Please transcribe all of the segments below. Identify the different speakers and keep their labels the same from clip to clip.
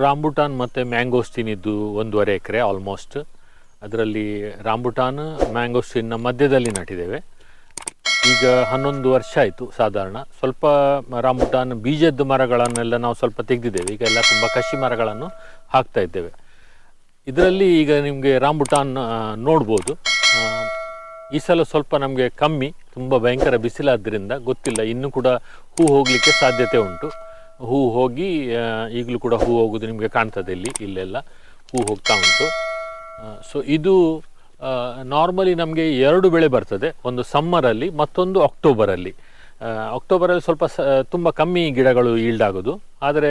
Speaker 1: Rambutan ಮತ್ತು mangosteen ಇದ್ದು ಒಂದೂವರೆ ಎಕರೆ ಆಲ್ಮೋಸ್ಟ್ ಅದರಲ್ಲಿ ರಾಂಬುಟಾನ್ ಮ್ಯಾಂಗೋಸ್ಟಿನ್ನ ಮಧ್ಯದಲ್ಲಿ ನಟ್ಟಿದ್ದೇವೆ. ಈಗ ಹನ್ನೊಂದು ವರ್ಷ ಆಯಿತು ಸಾಧಾರಣ. ಸ್ವಲ್ಪ ರಾಂಬುಟಾನ್ ಬೀಜದ ಮರಗಳನ್ನೆಲ್ಲ ನಾವು ಸ್ವಲ್ಪ ತೆಗೆದಿದ್ದೇವೆ. ಈಗ ಎಲ್ಲ ತುಂಬ ಕಸಿ ಮರಗಳನ್ನು ಹಾಕ್ತಾ ಇದ್ದೇವೆ. ಇದರಲ್ಲಿ ಈಗ ನಿಮಗೆ ರಾಂಬುಟಾನ್ ನೋಡ್ಬೋದು. ಈ ಸಲ ಸ್ವಲ್ಪ ನಮಗೆ ಕಮ್ಮಿ, ತುಂಬ ಭಯಂಕರ ಬಿಸಿಲಾದ್ದರಿಂದ ಗೊತ್ತಿಲ್ಲ. ಇನ್ನೂ ಕೂಡ ಹೂ ಹೋಗಲಿಕ್ಕೆ ಸಾಧ್ಯತೆ ಉಂಟು. ಹೂ ಹೋಗಿ ಈಗಲೂ ಕೂಡ ಹೂ ಹೋಗೋದು ನಿಮಗೆ ಕಾಣ್ತದೆ ಇಲ್ಲಿ, ಇಲ್ಲೆಲ್ಲ ಹೂ ಹೋಗ್ತಾ ಉಂಟು. ಸೊ ಇದು ನಾರ್ಮಲಿ ನಮಗೆ ಎರಡು ಬೆಳೆ ಬರ್ತದೆ, ಒಂದು ಸಮ್ಮರಲ್ಲಿ ಮತ್ತೊಂದು ಅಕ್ಟೋಬರಲ್ಲಿ ಅಕ್ಟೋಬರಲ್ಲಿ ಸ್ವಲ್ಪ ಸ, ತುಂಬ ಕಮ್ಮಿ ಗಿಡಗಳು ಈಲ್ಡ್ ಆಗೋದು, ಆದರೆ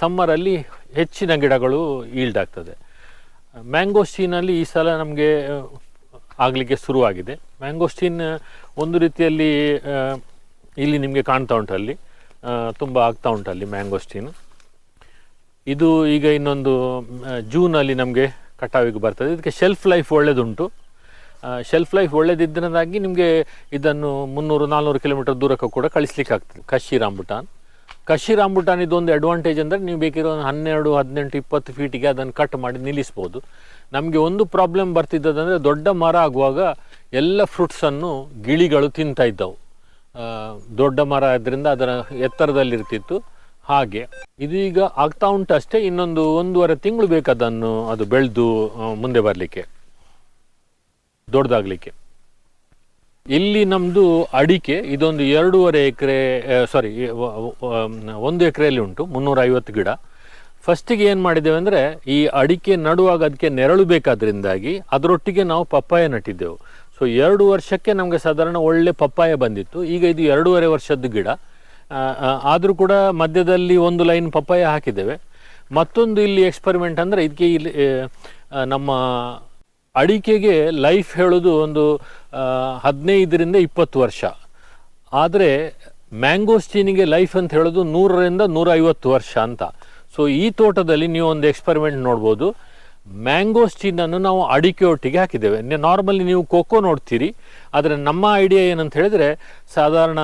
Speaker 1: ಸಮ್ಮರಲ್ಲಿ ಹೆಚ್ಚಿನ ಗಿಡಗಳು ಈಲ್ಡ್ ಆಗ್ತದೆ. ಮ್ಯಾಂಗೋಸ್ಟೀನಲ್ಲಿ ಈ ಸಲ ನಮಗೆ ಆಗಲಿಕ್ಕೆ ಶುರುವಾಗಿದೆ. ಮ್ಯಾಂಗೋಸ್ಟೀನ್ ಒಂದು ರೀತಿಯಲ್ಲಿ ಇಲ್ಲಿ ನಿಮಗೆ ಕಾಣ್ತಾ ಉಂಟು ಅಲ್ಲಿ. ತುಂಬ ಆಗ್ತಾ ಉಂಟು ಅಲ್ಲಿ ಮ್ಯಾಂಗೋಸ್ಟೀನ್ ಇದು ಈಗ ಇನ್ನೊಂದು ಜೂನಲ್ಲಿ ನಮಗೆ ಕಟಾವಿಗೆ ಬರ್ತದೆ. ಇದಕ್ಕೆ ಶೆಲ್ಫ್ ಲೈಫ್ ಒಳ್ಳೆಯದುಂಟು ಶೆಲ್ಫ್ ಲೈಫ್ ಒಳ್ಳೆದಿದ್ದರಿಂದಾಗಿ ನಿಮಗೆ ಇದನ್ನು ಮುನ್ನೂರು ನಾಲ್ನೂರು ಕಿಲೋಮೀಟರ್ ದೂರಕ್ಕೆ ಕೂಡ ಕಳಿಸ್ಲಿಕ್ಕೆ ಆಗ್ತದೆ. ಕಶಿ ರಾಂಬುಟಾನ್ ಕಶಿ ರಾಂಬುಟಾನ್ ಇದೊಂದು ಅಡ್ವಾಂಟೇಜ್ ಅಂದರೆ ನೀವು ಬೇಕಿರೋ ಒಂದು ಹನ್ನೆರಡು, ಹದಿನೆಂಟು, ಇಪ್ಪತ್ತು ಫೀಟಿಗೆ ಅದನ್ನು ಕಟ್ ಮಾಡಿ ನಿಲ್ಲಿಸ್ಬೋದು. ನಮಗೆ ಒಂದು ಪ್ರಾಬ್ಲಮ್ ಬರ್ತಿದ್ದದಂದರೆ ದೊಡ್ಡ ಮರ ಆಗುವಾಗ ಎಲ್ಲ ಫ್ರೂಟ್ಸನ್ನು ಗಿಳಿಗಳು ತಿಂತಾ ಇದ್ದವು. ದೊಡ್ಡ ಮರ ಆದ್ದರಿಂದ ಅದರ ಎತ್ತರದಲ್ಲಿರ್ತಿತ್ತು. ಹಾಗೆ ಇದು ಈಗ ಆಗ್ತಾ ಉಂಟು ಅಷ್ಟೇ, ಇನ್ನೊಂದು ಒಂದೂವರೆ ತಿಂಗಳು ಬೇಕದನ್ನು ಅದು ಬೆಳೆದು ಮುಂದೆ ಬರಲಿಕ್ಕೆ ದೊಡ್ಡದಾಗಲಿಕ್ಕೆ ಇಲ್ಲಿ ನಮ್ಮದು ಅಡಿಕೆ ಇದೊಂದು ಎರಡೂವರೆ ಎಕರೆ ಸಾರಿ ಒಂದು ಎಕರೆಯಲ್ಲಿ ಉಂಟು ಮುನ್ನೂರ ಐವತ್ತು ಗಿಡ. ಫಸ್ಟಿಗೆ ಏನು ಮಾಡಿದ್ದೇವೆ ಅಂದರೆ, ಈ ಅಡಿಕೆ ನಡುವಾಗ ಅದಕ್ಕೆ ನೆರಳು ಬೇಕಾದ್ರಿಂದಾಗಿ ಅದರೊಟ್ಟಿಗೆ ನಾವು ಪಪ್ಪಾಯ ನಟ್ಟಿದ್ದೆವು. ಸೊ ಎರಡು ವರ್ಷಕ್ಕೆ ನಮಗೆ ಸಾಧಾರಣ ಒಳ್ಳೆ ಪಪ್ಪಾಯ ಬಂದಿತ್ತು. ಈಗ ಇದು ಎರಡೂವರೆ ವರ್ಷದ ಗಿಡ. ಆದರೂ ಕೂಡ ಮಧ್ಯದಲ್ಲಿ ಒಂದು ಲೈನ್ ಪಪ್ಪಾಯ ಹಾಕಿದ್ದೇವೆ. ಮತ್ತೊಂದು ಇಲ್ಲಿ ಎಕ್ಸ್ಪರಿಮೆಂಟ್ ಅಂದರೆ ಇದಕ್ಕೆ ಇಲ್ಲಿ ನಮ್ಮ ಅಡಿಕೆಗೆ ಲೈಫ್ ಹೇಳೋದು ಒಂದು ಹದಿನೈದರಿಂದ ಇಪ್ಪತ್ತು ವರ್ಷ. ಆದರೆ ಮ್ಯಾಂಗೋಸ್ಟೀನಿಗೆ ಲೈಫ್ ಅಂತ ಹೇಳೋದು ನೂರರಿಂದ ನೂರೈವತ್ತು ವರ್ಷ ಅಂತ. ಸೊ ಈ ತೋಟದಲ್ಲಿ ನೀವು ಒಂದು ಎಕ್ಸ್ಪರಿಮೆಂಟ್ ನೋಡ್ಬೋದು. ಮ್ಯಾಂಗೋಸ್ಟೀನನ್ನು ನಾವು ಅಡಿಕೆ ಒಟ್ಟಿಗೆ ಹಾಕಿದ್ದೇವೆ. ನಾರ್ಮಲಿ ನೀವು ಕೋಕೋ ನೋಡ್ತೀರಿ, ಆದರೆ ನಮ್ಮ ಐಡಿಯಾ ಏನಂತ ಹೇಳಿದರೆ ಸಾಧಾರಣ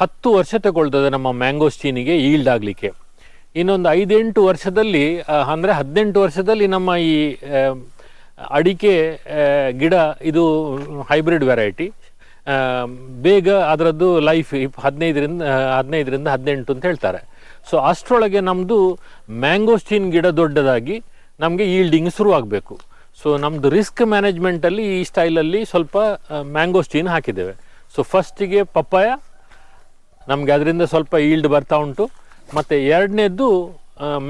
Speaker 1: ಹತ್ತು ವರ್ಷ ತಗೊಳ್ತದೆ ನಮ್ಮ ಮ್ಯಾಂಗೋಸ್ಟೀನಿಗೆ ಈಲ್ಡ್ ಆಗಲಿಕ್ಕೆ. ಇನ್ನೊಂದು ಐದೆಂಟು ವರ್ಷದಲ್ಲಿ ಅಂದರೆ ಹದಿನೆಂಟು ವರ್ಷದಲ್ಲಿ ನಮ್ಮ ಈ ಅಡಿಕೆ ಗಿಡ, ಇದು ಹೈಬ್ರಿಡ್ ವೆರೈಟಿ ಬೇಗ ಅದರದ್ದು ಲೈಫ್ ಹದಿನೈದರಿಂದ ಹದಿನೈದರಿಂದ ಹದಿನೆಂಟು ಅಂತ ಹೇಳ್ತಾರೆ. ಸೊ, ಅಷ್ಟರೊಳಗೆ ನಮ್ಮದು ಮ್ಯಾಂಗೋಸ್ಟೀನ್ ಗಿಡ ದೊಡ್ಡದಾಗಿ ನಮಗೆ ಈಲ್ಡಿಂಗ್ ಶುರುವಾಗಬೇಕು ಸೊ ನಮ್ಮದು ರಿಸ್ಕ್ ಮ್ಯಾನೇಜ್ಮೆಂಟಲ್ಲಿ ಈ ಸ್ಟೈಲಲ್ಲಿ ಸ್ವಲ್ಪ ಮ್ಯಾಂಗೋ ಸ್ಟೀನ್ ಹಾಕಿದ್ದೇವೆ. ಸೊ ಫಸ್ಟಿಗೆ ಪಪ್ಪಾಯ, ನಮಗೆ ಅದರಿಂದ ಸ್ವಲ್ಪ ಈಲ್ಡ್ ಬರ್ತಾ ಉಂಟು. ಮತ್ತು ಎರಡನೇದ್ದು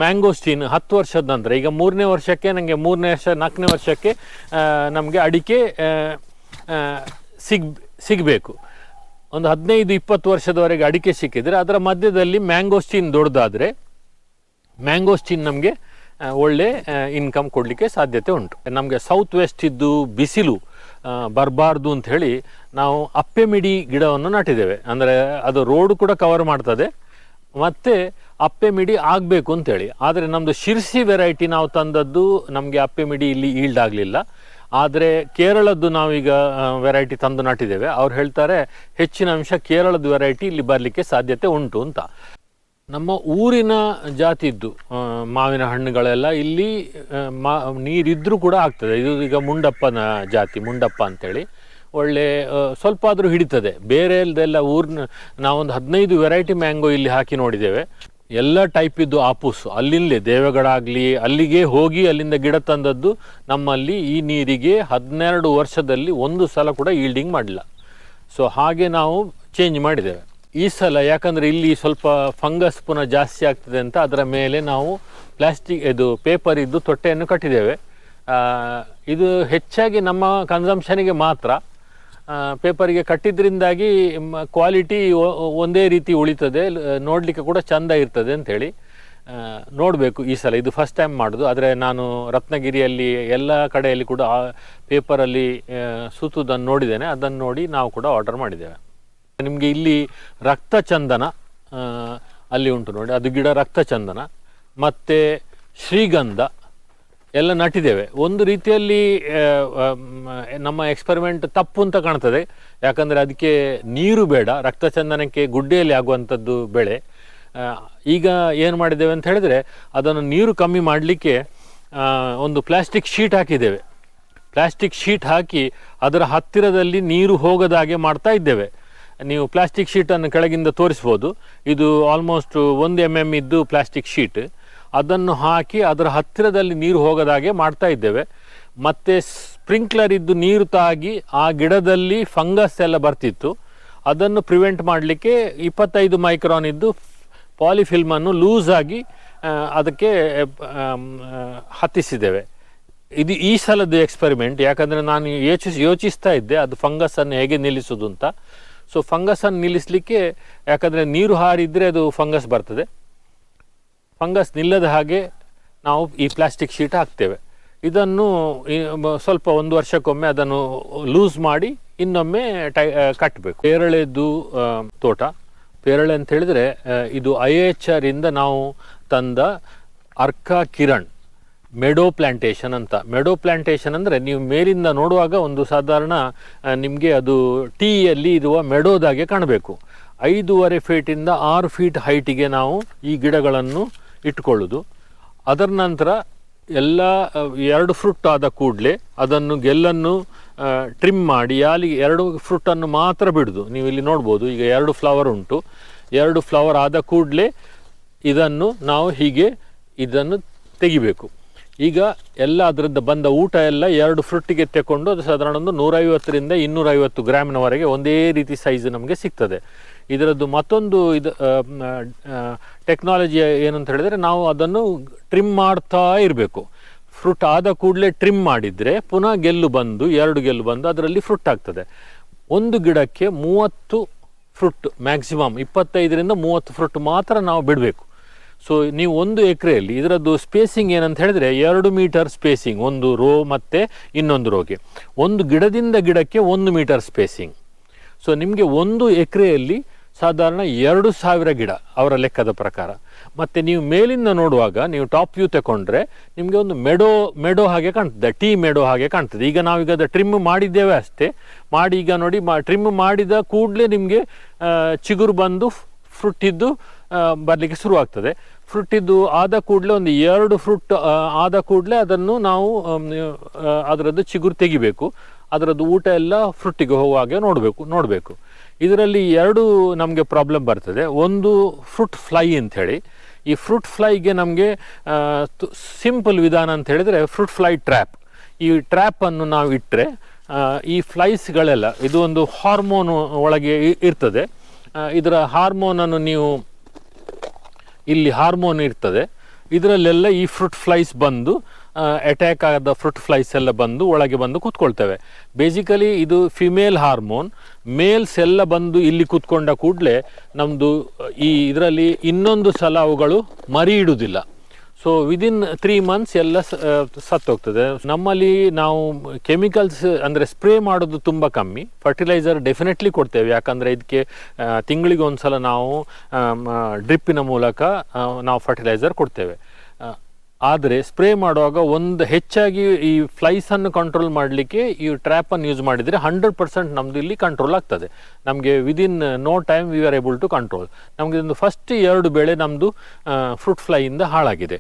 Speaker 1: ಮ್ಯಾಂಗೋಸ್ಟೀನ್ ಹತ್ತು ವರ್ಷದ ನಂತರ. ಈಗ ಮೂರನೇ ವರ್ಷಕ್ಕೆ ನನಗೆ ಮೂರನೇ ವರ್ಷ, ನಾಲ್ಕನೇ ವರ್ಷಕ್ಕೆ ನಮಗೆ ಅಡಿಕೆ ಸಿಗ್, ಸಿಗಬೇಕು. ಒಂದು ಹದಿನೈದು, ಇಪ್ಪತ್ತು ವರ್ಷದವರೆಗೆ ಅಡಿಕೆ ಸಿಕ್ಕಿದರೆ, ಅದರ ಮಧ್ಯದಲ್ಲಿ ಮ್ಯಾಂಗೋಸ್ಟೀನ್ ದೊಡ್ಡದಾದರೆ ಮ್ಯಾಂಗೋಸ್ಟೀನ್ ನಮಗೆ ಒಳ್ಳೆ ಇನ್ಕಮ್ ಕೊಡಲಿಕ್ಕೆ ಸಾಧ್ಯತೆ ಉಂಟು. ನಮಗೆ ಸೌತ್ ವೆಸ್ಟ್ ಇದ್ದು ಬಿಸಿಲು ಬರಬಾರ್ದು ಅಂತ ಹೇಳಿ ನಾವು ಅಪ್ಪೆ ಮಿಡಿ ಗಿಡವನ್ನು ನಾಟಿದ್ದೇವೆ. ಅಂದರೆ ಅದು ರೋಡ್ ಕೂಡ ಕವರ್ ಮಾಡ್ತದೆ. ಮತ್ತು ಅಪ್ಪೆ ಮಿಡಿ ಆಗಬೇಕು ಅಂತೇಳಿ ಆದರೆ ನಮ್ಮದು ಶಿರ್ಸಿ ವೆರೈಟಿ ನಾವು ತಂದದ್ದು ನಮಗೆ ಅಪ್ಪೆ ಮಿಡಿ ಇಲ್ಲಿ ಈಲ್ಡ್ ಆಗಲಿಲ್ಲ. ಆದರೆ ಕೇರಳದ್ದು ನಾವೀಗ ವೆರೈಟಿ ತಂದು ನಾಟಿದ್ದೇವೆ. ಅವ್ರು ಹೇಳ್ತಾರೆ, ಹೆಚ್ಚಿನ ಅಂಶ ಕೇರಳದ ವೆರೈಟಿ ಇಲ್ಲಿ ಬರಲಿಕ್ಕೆ ಸಾಧ್ಯತೆ ಉಂಟು ಅಂತ. ನಮ್ಮ ಊರಿನ ಜಾತಿದ್ದು ಮಾವಿನ ಹಣ್ಣುಗಳೆಲ್ಲ ಇಲ್ಲಿ ಮಾ ನೀರಿದ್ದರೂ ಕೂಡ ಆಗ್ತದೆ. ಇದು ಈಗ ಮುಂಡಪ್ಪನ ಜಾತಿ, ಮುಂಡಪ್ಪ ಅಂತೇಳಿ. ಒಳ್ಳೆ ಸ್ವಲ್ಪ ಆದರೂ ಹಿಡಿತದೆ. ಬೇರೆ ಇಲ್ದೆಲ್ಲ ಊರಿನ, ನಾವೊಂದು ಹದಿನೈದು ವೆರೈಟಿ ಮ್ಯಾಂಗೋ ಇಲ್ಲಿ ಹಾಕಿ ನೋಡಿದ್ದೇವೆ. ಎಲ್ಲ ಟೈಪಿದ್ದು ಆಪೂಸ್. ಅಲ್ಲಿಂದಲೇ ದೇವಗಡಾಗಲಿ, ಅಲ್ಲಿಗೆ ಹೋಗಿ ಅಲ್ಲಿಂದ ಗಿಡ ತಂದದ್ದು ನಮ್ಮಲ್ಲಿ ಈ ನೀರಿಗೆ ಹದಿನೆರಡು ವರ್ಷದಲ್ಲಿ ಒಂದು ಸಲ ಕೂಡ ಈಲ್ಡಿಂಗ್ ಮಾಡಲಿಲ್ಲ. ಸೊ ಹಾಗೆ ನಾವು ಚೇಂಜ್ ಮಾಡಿದ್ದೇವೆ. ಈ ಸಲ ಯಾಕಂದರೆ ಇಲ್ಲಿ ಸ್ವಲ್ಪ ಫಂಗಸ್ ಪುನಃ ಜಾಸ್ತಿ ಆಗ್ತದೆ ಅಂತ ಅದರ ಮೇಲೆ ನಾವು ಪ್ಲಾಸ್ಟಿಕ್, ಇದು ಪೇಪರ್ ಇದ್ದು ತೊಟ್ಟೆಯನ್ನು ಕಟ್ಟಿದ್ದೇವೆ. ಇದು ಹೆಚ್ಚಾಗಿ ನಮ್ಮ ಕನ್ಸಂಪ್ಷನಿಗೆ ಮಾತ್ರ. ಪೇಪರಿಗೆ ಕಟ್ಟಿದ್ರಿಂದಾಗಿ ಕ್ವಾಲಿಟಿ ಒಂದೇ ರೀತಿ ಉಳಿತದೆ. ನೋಡಲಿಕ್ಕೆ ಕೂಡ ಚಂದ ಇರ್ತದೆ ಅಂಥೇಳಿ ನೋಡಬೇಕು ಈ ಸಲ. ಇದು ಫಸ್ಟ್ ಟೈಮ್ ಮಾಡೋದು. ಆದರೆ ನಾನು ರತ್ನಗಿರಿಯಲ್ಲಿ ಎಲ್ಲ ಕಡೆಯಲ್ಲಿ ಕೂಡ ಆ ಪೇಪರಲ್ಲಿ ಸುತ್ತುವುದನ್ನು ನೋಡಿದ್ದೇನೆ. ಅದನ್ನು ನೋಡಿ ನಾವು ಕೂಡ ಆರ್ಡರ್ ಮಾಡಿದ್ದೇವೆ. ನಿಮಗೆ ಇಲ್ಲಿ ರಕ್ತ ಚಂದನ ಅಲ್ಲಿ ಉಂಟು ನೋಡಿ. ಅದು ಗಿಡ ರಕ್ತ ಚಂದನ, ಮತ್ತು ಶ್ರೀಗಂಧ ಎಲ್ಲ ನಟ್ಟಿದ್ದೇವೆ ಒಂದು ರೀತಿಯಲ್ಲಿ ನಮ್ಮ ಎಕ್ಸ್ಪೆರಿಮೆಂಟ್ ತಪ್ಪು ಅಂತ ಕಾಣ್ತದೆ. ಯಾಕಂದರೆ ಅದಕ್ಕೆ ನೀರು ಬೇಡ ರಕ್ತಚಂದನಕ್ಕೆ ಗುಡ್ಡೆಯಲ್ಲಿ ಆಗುವಂಥದ್ದು ಬೆಳೆ. ಈಗ ಏನು ಮಾಡಿದ್ದೇವೆ ಅಂತ ಹೇಳಿದರೆ, ಅದನ್ನು ನೀರು ಕಮ್ಮಿ ಮಾಡಲಿಕ್ಕೆ ಒಂದು ಪ್ಲಾಸ್ಟಿಕ್ ಶೀಟ್ ಹಾಕಿದ್ದೇವೆ. ಪ್ಲಾಸ್ಟಿಕ್ ಶೀಟ್ ಹಾಕಿ ಅದರ ಹತ್ತಿರದಲ್ಲಿ ನೀರು ಹೋಗದಾಗೆ ಮಾಡ್ತಾ ಇದ್ದೇವೆ. ನೀವು ಪ್ಲಾಸ್ಟಿಕ್ ಶೀಟನ್ನು ಕೆಳಗಿಂದ ತೋರಿಸ್ಬೋದು. ಇದು ಆಲ್ಮೋಸ್ಟ್ ಒಂದು ಎಂ ಎಂ ಇದ್ದು ಪ್ಲಾಸ್ಟಿಕ್ ಶೀಟ್. ಅದನ್ನು ಹಾಕಿ ಅದರ ಹತ್ತಿರದಲ್ಲಿ ನೀರು ಹೋಗದಾಗೆ ಮಾಡ್ತಾ ಇದ್ದೇವೆ. ಮತ್ತು ಸ್ಪ್ರಿಂಕ್ಲರ್ ಇದ್ದು ನೀರು ತಾಗಿ ಆ ಗಿಡದಲ್ಲಿ ಫಂಗಸ್ ಎಲ್ಲ ಬರ್ತಿತ್ತು. ಅದನ್ನು ಪ್ರಿವೆಂಟ್ ಮಾಡಲಿಕ್ಕೆ ಇಪ್ಪತ್ತೈದು ಮೈಕ್ರಾನ್ ಇದ್ದು ಪಾಲಿಫಿಲ್ಮನ್ನು ಲೂಸ್ ಆಗಿ ಅದಕ್ಕೆ ಹತ್ತಿಸಿದ್ದೇವೆ. ಇದು ಈ ಸಲದ ಎಕ್ಸ್ಪೆರಿಮೆಂಟ್. ಯಾಕಂದರೆ ನಾನು ಯೋಚಿಸ್ ಯೋಚಿಸ್ತಾ ಇದ್ದೆ ಅದು ಫಂಗಸನ್ನು ಹೇಗೆ ನಿಲ್ಲಿಸೋದು ಅಂತ. ಸೊ ಫಂಗಸನ್ನು ನಿಲ್ಲಿಸಲಿಕ್ಕೆ, ಯಾಕಂದರೆ ನೀರು ಹಾರಿದರೆ ಅದು ಫಂಗಸ್ ಬರ್ತದೆ. ಫಂಗಸ್ ನಿಲ್ಲದ ಹಾಗೆ ನಾವು ಈ ಪ್ಲಾಸ್ಟಿಕ್ ಶೀಟ್ ಹಾಕ್ತೇವೆ. ಇದನ್ನು ಸ್ವಲ್ಪ ಒಂದು ವರ್ಷಕ್ಕೊಮ್ಮೆ ಅದನ್ನು ಲೂಸ್ ಮಾಡಿ ಇನ್ನೊಮ್ಮೆ ಟೈ ಕಟ್ಟಬೇಕು ಪೇರಳೆದು ತೋಟ. ಪೇರಳೆ ಅಂತ ಹೇಳಿದರೆ ಇದು ಐ ಎಚ್ ಆರಿಂದ ನಾವು ತಂದ ಅರ್ಕ ಕಿರಣ್. ಮೆಡೋ ಪ್ಲಾಂಟೇಶನ್ ಅಂತ. ಮೆಡೋ ಪ್ಲಾಂಟೇಶನ್ ಅಂದರೆ ನೀವು ಮೇಲಿಂದ ನೋಡುವಾಗ ಒಂದು ಸಾಧಾರಣ ನಿಮಗೆ ಅದು ಟೀಯಲ್ಲಿ ಇರುವ ಮೆಡೋದಾಗೆ ಕಾಣಬೇಕು. ಐದೂವರೆ ಫೀಟಿಂದ ಆರು ಫೀಟ್ ಹೈಟಿಗೆ ನಾವು ಈ ಗಿಡಗಳನ್ನು ಇಟ್ಕೊಳ್ಳೋದು. ಅದರ ನಂತರ ಎಲ್ಲ ಎರಡು ಫ್ರುಟ್ ಆದ ಕೂಡಲೇ ಅದನ್ನು ಗೆಲ್ಲನ್ನು ಟ್ರಿಮ್ ಮಾಡಿ ಯಾಲಿ ಎರಡು ಫ್ರುಟ್ಟನ್ನು ಮಾತ್ರ ಬಿಡೋದು. ನೀವು ಇಲ್ಲಿ ನೋಡ್ಬೋದು, ಈಗ ಎರಡು ಫ್ಲವರ್ ಉಂಟು. ಎರಡು ಫ್ಲವರ್ ಆದ ಕೂಡಲೇ ಇದನ್ನು ನಾವು ಹೀಗೆ ಇದನ್ನು ತೆಗಿಬೇಕು. ಈಗ ಎಲ್ಲ ಅದರದ್ದು ಬಂದ ಊಟ ಎಲ್ಲ ಎರಡು ಫ್ರುಟ್ಟಿಗೆ ತೆಕೊಂಡು ಅದು ಸಾಧಾರಣ ಒಂದು ನೂರೈವತ್ತರಿಂದ ಇನ್ನೂರೈವತ್ತು ಗ್ರಾಮಿನವರೆಗೆ ಒಂದೇ ರೀತಿ ಸೈಜ್ ನಮಗೆ ಸಿಗ್ತದೆ. ಇದರದ್ದು ಮತ್ತೊಂದು ಇದು ಟೆಕ್ನಾಲಜಿ ಏನಂತ ಹೇಳಿದರೆ ನಾವು ಅದನ್ನು ಟ್ರಿಮ್ ಮಾಡ್ತಾ ಇರಬೇಕು. ಫ್ರೂಟ್ ಆದ ಕೂಡಲೇ ಟ್ರಿಮ್ ಮಾಡಿದರೆ ಪುನಃ ಗೆಲ್ಲು ಬಂದು, ಎರಡು ಗೆಲ್ಲು ಬಂದು ಅದರಲ್ಲಿ ಫ್ರೂಟ್ ಆಗ್ತದೆ. ಒಂದು ಗಿಡಕ್ಕೆ ಮೂವತ್ತು ಫ್ರೂಟ್ ಮ್ಯಾಕ್ಸಿಮಮ್ ಇಪ್ಪತ್ತೈದರಿಂದ ಮೂವತ್ತು ಫ್ರೂಟ್ ಮಾತ್ರ ನಾವು ಬಿಡಬೇಕು. ಸೊ ನೀವು ಒಂದು ಎಕರೆಯಲ್ಲಿ ಇದರದ್ದು ಸ್ಪೇಸಿಂಗ್ ಏನಂತ ಹೇಳಿದ್ರೆ ಎರಡು ಮೀಟರ್ ಸ್ಪೇಸಿಂಗ್ ಒಂದು ರೋ ಮತ್ತು ಇನ್ನೊಂದು ರೋಗೆ. ಒಂದು ಗಿಡದಿಂದ ಗಿಡಕ್ಕೆ ಒಂದು ಮೀಟರ್ ಸ್ಪೇಸಿಂಗ್ ಸೊ ನಿಮಗೆ ಒಂದು ಎಕರೆಯಲ್ಲಿ ಸಾಧಾರಣ ಎರಡು ಸಾವಿರ ಗಿಡ ಅವರ ಲೆಕ್ಕದ ಪ್ರಕಾರ. ಮತ್ತು ನೀವು ಮೇಲಿಂದ ನೋಡುವಾಗ ನೀವು ಟಾಪ್ ವ್ಯೂ ತಗೊಂಡ್ರೆ ನಿಮಗೆ ಒಂದು ಮೆಡೋ ಮೆಡೋ ಹಾಗೆ ಕಾಣ್ತದೆ ಟೀ ಮೆಡೋ ಹಾಗೆ ಕಾಣ್ತದೆ. ಈಗ ನಾವೀಗ ಅದು ಟ್ರಿಮ್ ಮಾಡಿದ್ದೇವೆ ಅಷ್ಟೇ. ಮಾಡಿ ಈಗ ನೋಡಿ, ಮಾ ಟ್ರಿಮ್ ಮಾಡಿದ ಕೂಡಲೇ ನಿಮಗೆ ಚಿಗುರು ಬಂದು ಫ್ರುಟ್ ಇದ್ದು ಬರಲಿಕ್ಕೆ ಶುರುವಾಗ್ತದೆ. ಫ್ರೂಟ್ ಇದ್ದು ಆದ ಕೂಡಲೇ ಒಂದು ಎರಡು ಫ್ರುಟ್ ಆದ ಕೂಡಲೇ ಅದನ್ನು ನಾವು ಅದರದ್ದು ಚಿಗುರು ತೆಗಿಬೇಕು. ಅದರದ್ದು ಊಟ ಎಲ್ಲ ಫ್ರುಟ್ಟಿಗೆ ಹೋಗುವಾಗೆ ನೋಡಬೇಕು ನೋಡಬೇಕು. ಇದರಲ್ಲಿ ಎರಡು ನಮಗೆ ಪ್ರಾಬ್ಲಮ್ ಬರ್ತದೆ. ಒಂದು ಫ್ರೂಟ್ ಫ್ಲೈ ಅಂತ ಹೇಳಿ. ಈ ಫ್ರೂಟ್ ಫ್ಲೈಗೆ ನಮಗೆ ಸಿಂಪಲ್ ವಿಧಾನ ಅಂತ ಹೇಳಿದರೆ ಫ್ರೂಟ್ ಫ್ಲೈ ಟ್ರ್ಯಾಪ್ ಈ ಟ್ರ್ಯಾಪನ್ನು ನಾವು ಇಟ್ಟರೆ ಈ ಫ್ಲೈಸ್ಗಳೆಲ್ಲ ಇದು ಒಂದು ಹಾರ್ಮೋನ್ ಒಳಗೆ ಇರ್ತದೆ. ಇದರ ಹಾರ್ಮೋನನ್ನು ನೀವು ಇಲ್ಲಿ ಹಾರ್ಮೋನ್ ಇರ್ತದೆ. ಇದರಲ್ಲೆಲ್ಲ ಈ ಫ್ರೂಟ್ ಫ್ಲೈಸ್ ಬಂದು ಅಟ್ಯಾಕ್ ಆದ ಫ್ರೂಟ್ ಫ್ಲೈಸ್ ಎಲ್ಲ ಬಂದು ಒಳಗೆ ಬಂದು ಕೂತ್ಕೊಳ್ತವೆ. ಬೇಸಿಕಲಿ ಇದು ಫಿಮೇಲ್ ಹಾರ್ಮೋನ್ ಮೇಲ್ಸ್ ಎಲ್ಲ ಬಂದು ಇಲ್ಲಿ ಕೂತ್ಕೊಂಡ ಕೂಡಲೇ ನಮ್ಮದು ಈ ಇದರಲ್ಲಿ ಇನ್ನೊಂದು ಸಲ ಅವುಗಳು ಮರಿ ಇಡುವುದಿಲ್ಲ ಸೊ ವಿದಿನ್ ತ್ರೀ ಮಂತ್ಸ್ ಎಲ್ಲ ಸತ್ತೋಗ್ತದೆ. ನಮ್ಮಲ್ಲಿ ನಾವು ಕೆಮಿಕಲ್ಸ್, ಅಂದರೆ ಸ್ಪ್ರೇ ಮಾಡೋದು ತುಂಬ ಕಮ್ಮಿ. ಫರ್ಟಿಲೈಸರ್ ಡೆಫಿನೆಟ್ಲಿ ಕೊಡ್ತೇವೆ. ಯಾಕಂದರೆ ಇದಕ್ಕೆ ತಿಂಗಳಿಗೆ ಒಂದು ಸಲ ನಾವು ಡ್ರಿಪ್ಪಿನ ಮೂಲಕ ನಾವು ಫರ್ಟಿಲೈಸರ್ ಕೊಡ್ತೇವೆ. ಆದರೆ ಸ್ಪ್ರೇ ಮಾಡುವಾಗ ಒಂದು ಹೆಚ್ಚಾಗಿ ಈ ಫ್ಲೈಸನ್ನು ಕಂಟ್ರೋಲ್ ಮಾಡಲಿಕ್ಕೆ ಈ ಟ್ರ್ಯಾಪನ್ನು ಯೂಸ್ ಮಾಡಿದರೆ ಹಂಡ್ರೆಡ್ ಪರ್ಸೆಂಟ್ ನಮ್ಮದು ಇಲ್ಲಿ ಕಂಟ್ರೋಲ್ ಆಗ್ತದೆ. ನಮಗೆ within no time we are able to control ನಮಗೆ ಒಂದು ಫಸ್ಟ್ ಎರಡು ಬೆಳೆ ನಮ್ಮದು ಫ್ರೂಟ್ ಫ್ಲೈಯಿಂದ ಹಾಳಾಗಿದೆ.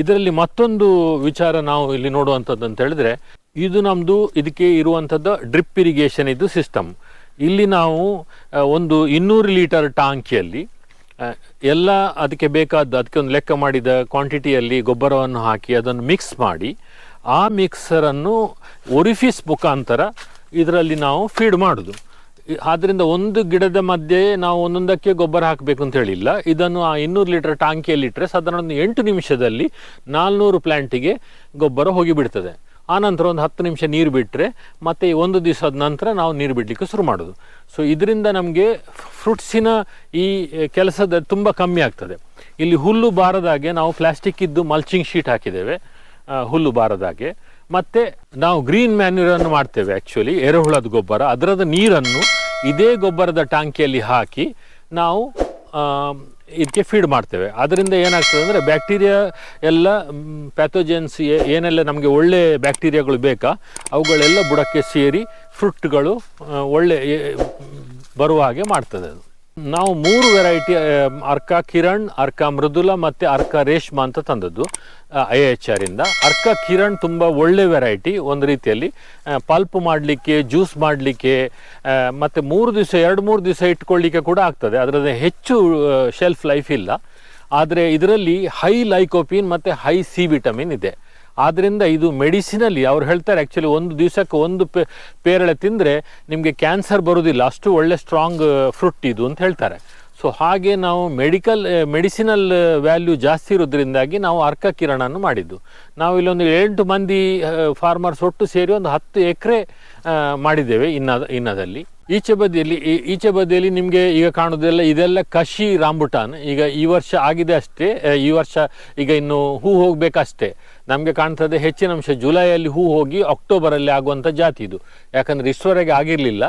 Speaker 1: ಇದರಲ್ಲಿ ಮತ್ತೊಂದು ವಿಚಾರ ನಾವು ಇಲ್ಲಿ ನೋಡುವಂಥದ್ದು ಅಂತ ಹೇಳಿದ್ರೆ, ಇದು ನಮ್ಮದು ಇದಕ್ಕೆ ಇರುವಂಥದ್ದು ಡ್ರಿಪ್ ಇರಿಗೇಷನ್ ಇದು ಸಿಸ್ಟಮ್ ಇಲ್ಲಿ ನಾವು ಒಂದು ಇನ್ನೂರು ಲೀಟರ್ ಟಾಂಕಿಯಲ್ಲಿ ಎಲ್ಲ ಅದಕ್ಕೆ ಬೇಕಾದ ಅದಕ್ಕೆ ಒಂದು ಲೆಕ್ಕ ಮಾಡಿದ ಕ್ವಾಂಟಿಟಿಯಲ್ಲಿ ಗೊಬ್ಬರವನ್ನು ಹಾಕಿ ಅದನ್ನು ಮಿಕ್ಸ್ ಮಾಡಿ, ಆ ಮಿಕ್ಸರನ್ನು ಒರಿಫಿಸ್ ಮುಖಾಂತರ ಇದರಲ್ಲಿ ನಾವು ಫೀಡ್ ಮಾಡೋದು. ಆದ್ದರಿಂದ ಒಂದು ಗಿಡದ ಮಧ್ಯೆ ನಾವು ಒಂದೊಂದಕ್ಕೆ ಗೊಬ್ಬರ ಹಾಕಬೇಕು ಅಂತ ಹೇಳಿಲ್ಲ. ಇದನ್ನು ಆ ಇನ್ನೂರು ಲೀಟರ್ ಟಾಂಕಿಯಲ್ಲಿ ಇಟ್ಟರೆ ಸಾಧಾರಣ ಒಂದು ಎಂಟು ನಿಮಿಷದಲ್ಲಿ ನಾಲ್ನೂರು ಪ್ಲ್ಯಾಂಟಿಗೆ ಗೊಬ್ಬರ ಹೋಗಿಬಿಡ್ತದೆ. ಆನಂತರ ಒಂದು ಹತ್ತು ನಿಮಿಷ ನೀರು ಬಿಟ್ಟರೆ ಮತ್ತೆ ಒಂದು ದಿವಸದ ನಂತರ ನಾವು ನೀರು ಬಿಡಲಿಕ್ಕೆ ಶುರು ಮಾಡೋದು. ಸೊ ಇದರಿಂದ ನಮಗೆ ಫ್ರೂಟ್ಸಿನ ಈ ಕೆಲಸದ ತುಂಬ ಕಮ್ಮಿ ಆಗ್ತದೆ. ಇಲ್ಲಿ ಹುಲ್ಲು ಬಾರದಾಗೆ ನಾವು ಪ್ಲಾಸ್ಟಿಕ್ ಇದ್ದು ಮಲ್ಚಿಂಗ್ ಶೀಟ್ ಹಾಕಿದ್ದೇವೆ ಹುಲ್ಲು ಬಾರದಾಗೆ ಮತ್ತು ನಾವು ಗ್ರೀನ್ ಮ್ಯಾನ್ಯೂರನ್ನು ಮಾಡ್ತೇವೆ ಆ್ಯಕ್ಚುಲಿ ಎರೆಹುಳದ ಗೊಬ್ಬರ. ಅದರದ ನೀರನ್ನು ಇದೇ ಗೊಬ್ಬರದ ಟ್ಯಾಂಕಿಯಲ್ಲಿ ಹಾಕಿ ನಾವು ಇದಕ್ಕೆ ಫೀಡ್ ಮಾಡ್ತೇವೆ. ಅದರಿಂದ ಏನಾಗ್ತದೆ ಅಂದರೆ ಬ್ಯಾಕ್ಟೀರಿಯಾ ಎಲ್ಲ ಪ್ಯಾಥೋಜೆನ್ಸ್ ಏನೆಲ್ಲ ನಮಗೆ ಒಳ್ಳೆ ಬ್ಯಾಕ್ಟೀರಿಯಾಗಳು ಬೇಕಾ, ಅವುಗಳೆಲ್ಲ ಬುಡಕ್ಕೆ ಸೇರಿ ಫ್ರೂಟ್ಗಳು ಒಳ್ಳೆ ಬರುವ ಹಾಗೆ ಮಾಡ್ತದೆ ಅದು. ನಾವು ಮೂರು ವೆರೈಟಿ ಅರ್ಕ ಕಿರಣ್, ಅರ್ಕ ಮೃದುಲ ಮತ್ತು ಅರ್ಕ ರೇಷ್ಮಾ ಅಂತ ತಂದದ್ದು ಐ ಎಚ್ ಆರಿಂದ ಅರ್ಕ ಕಿರಣ್ ತುಂಬ ಒಳ್ಳೆ ವೆರೈಟಿ ಒಂದು ರೀತಿಯಲ್ಲಿ ಪಲ್ಪ್ ಮಾಡಲಿಕ್ಕೆ ಜ್ಯೂಸ್ ಮಾಡಲಿಕ್ಕೆ ಮತ್ತು ಮೂರು ದಿವಸ, ಎರಡು ಮೂರು ದಿವಸ ಇಟ್ಕೊಳ್ಳಿಕ್ಕೆ ಕೂಡ ಆಗ್ತದೆ. ಅದರದ್ದು ಹೆಚ್ಚು ಶೆಲ್ಫ್ ಲೈಫ್ ಇಲ್ಲ. ಆದರೆ ಇದರಲ್ಲಿ ಹೈ ಲೈಕೋಪಿನ್ ಮತ್ತು ಹೈ ಸಿ ವಿಟಮಿನ್ ಇದೆ. ಆದ್ದರಿಂದ ಇದು ಮೆಡಿಸಿನಲ್ಲಿ ಅವ್ರು ಹೇಳ್ತಾರೆ ಆ್ಯಕ್ಚುಲಿ ಒಂದು ದಿವಸಕ್ಕೆ ಒಂದು ಪೇ, ಪೇರಳೆ ತಿಂದರೆ ನಿಮಗೆ ಕ್ಯಾನ್ಸರ್ ಬರೋದಿಲ್ಲ, ಅಷ್ಟು ಒಳ್ಳೆ ಸ್ಟ್ರಾಂಗ್ ಫ್ರೂಟ್ ಇದು ಅಂತ ಹೇಳ್ತಾರೆ. ಸೊ ಹಾಗೆ ನಾವು ಮೆಡಿಕಲ್ ಮೆಡಿಸಿನಲ್ ವ್ಯಾಲ್ಯೂ ಜಾಸ್ತಿ ಇರೋದ್ರಿಂದಾಗಿ ನಾವು ಅರ್ಕ ಕಿರಣನ್ನು ಮಾಡಿದ್ದು. ನಾವು ಇಲ್ಲೊಂದು ಎಂಟು ಮಂದಿ ಫಾರ್ಮರ್ಸ್ ಒಟ್ಟು ಸೇರಿ ಒಂದು ಹತ್ತು ಎಕರೆ ಮಾಡಿದ್ದೇವೆ ಇನ್ನ ಇನ್ನದಲ್ಲಿ. ಈಚೆ ಬದಿಯಲ್ಲಿ ಈಚೆ ಬದಿಯಲ್ಲಿ ನಿಮಗೆ ಈಗ ಕಾಣೋದೆಲ್ಲ ಇದೆಲ್ಲ ಕಶಿ ರಾಂಬುಟಾನ್ ಈಗ ಈ ವರ್ಷ ಆಗಿದೆ ಅಷ್ಟೇ ಈ ವರ್ಷ ಈಗ ಇನ್ನು ಹೂ ಹೋಗ್ಬೇಕಷ್ಟೇ. ನಮಗೆ ಕಾಣ್ತದೆ ಹೆಚ್ಚಿನ ಅಂಶ ಜುಲೈಯಲ್ಲಿ ಹೂ ಹೋಗಿ ಅಕ್ಟೋಬರಲ್ಲಿ ಆಗುವಂಥ ಜಾತಿ ಇದು. ಯಾಕಂದರೆ ಇಷ್ಟವರೆಗೆ ಆಗಿರಲಿಲ್ಲ,